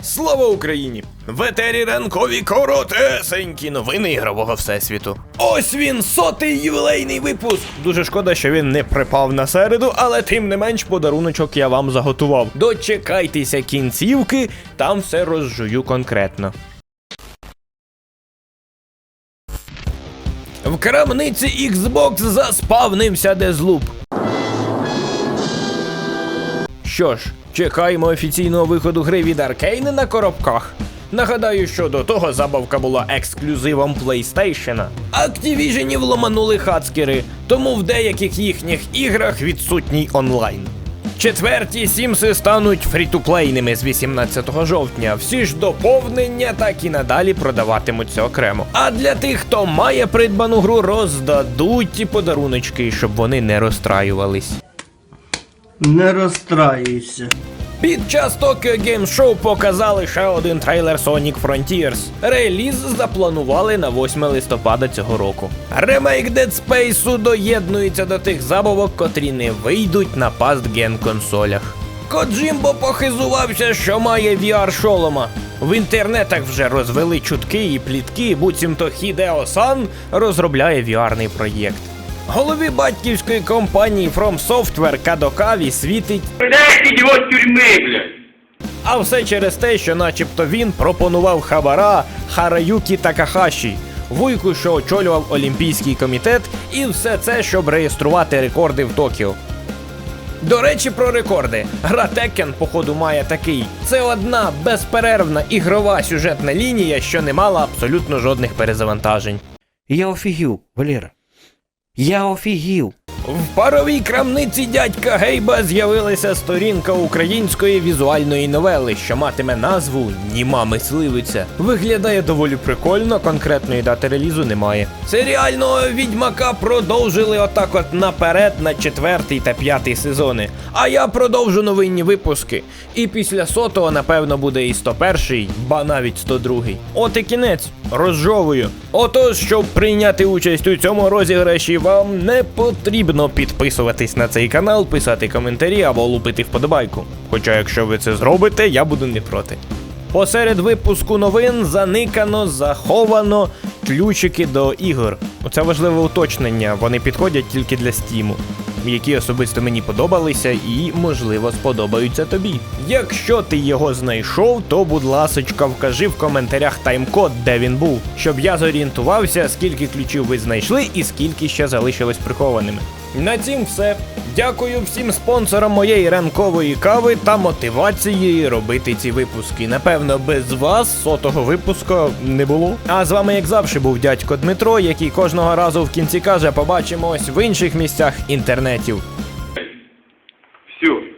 Слава Україні! В етері ранкові коротесенькі новини ігрового всесвіту. Ось він, сотий ювілейний випуск. Дуже шкода, що він не припав на середу, але тим не менш подаруночок я вам заготував. Дочекайтеся кінцівки, там все розжую конкретно. В крамниці Xbox заспавнився Дезлуп. Що ж, чекаємо офіційного виходу гри від Аркейни на коробках. Нагадаю, що до того забавка була ексклюзивом PlayStation. Activision вломанули хацкери, тому в деяких їхніх іграх відсутній онлайн. Четверті сімси стануть фрітуплейними з 18 жовтня. Всі ж доповнення так і надалі продаватимуться окремо. А для тих, хто має придбану гру, роздадуть ті подаруночки, щоб вони не розстраювались. Не розстраюйся. Під час Tokyo Game Show показали ще один трейлер Sonic Frontiers. Реліз запланували на 8 листопада цього року. Ремейк Dead Space доєднується до тих забавок, котрі не вийдуть на пастген консолях. Коджимбо похизувався, що має VR шолома. В інтернетах вже розвели чутки і плітки, буцімто Хідео Сан розробляє VR-ний проєкт. Голові батьківської компанії From Software Кадокаві світить его с тюрьмы, блядь! а все через те, що начебто він пропонував хабара Хараюкі Такахаші, вуйку, що очолював Олімпійський комітет, і все це, щоб реєструвати рекорди в Токіо. До речі, про рекорди. Гра Tekken, походу, має такий. Це одна безперервна ігрова сюжетна лінія, що не мала абсолютно жодних перезавантажень. Я офігів, Валера. Я офігів. В паровій крамниці дядька Гейба з'явилася сторінка української візуальної новели, що матиме назву Німа мисливиця. Виглядає доволі прикольно, конкретної дати релізу немає. Серіального відьмака продовжили отак от наперед на четвертий та п'ятий сезони. А я продовжу новинні випуски. І після сотого, напевно, буде і 101, ба навіть 102-й. От і кінець. Розжовую. Отож, щоб прийняти участь у цьому розіграші, вам не потрібно підписуватись на цей канал, писати коментарі або лупити вподобайку. Хоча, якщо ви це зробите, я буду не проти. Посеред випуску новин заникано, заховано ключики до ігор. Оце важливе уточнення, вони підходять тільки для стіму, які особисто мені подобалися і, можливо, сподобаються тобі. Якщо ти його знайшов, то будь ласочка, вкажи в коментарях тайм-код, де він був, щоб я зорієнтувався, скільки ключів ви знайшли і скільки ще залишилось прихованими. На цім все. Дякую всім спонсорам моєї ранкової кави та мотивації робити ці випуски. Напевно, без вас сотого випуска не було. А з вами, як завжди, був дядько Дмитро, який кожного разу в кінці каже: побачимось в інших місцях інтернетів.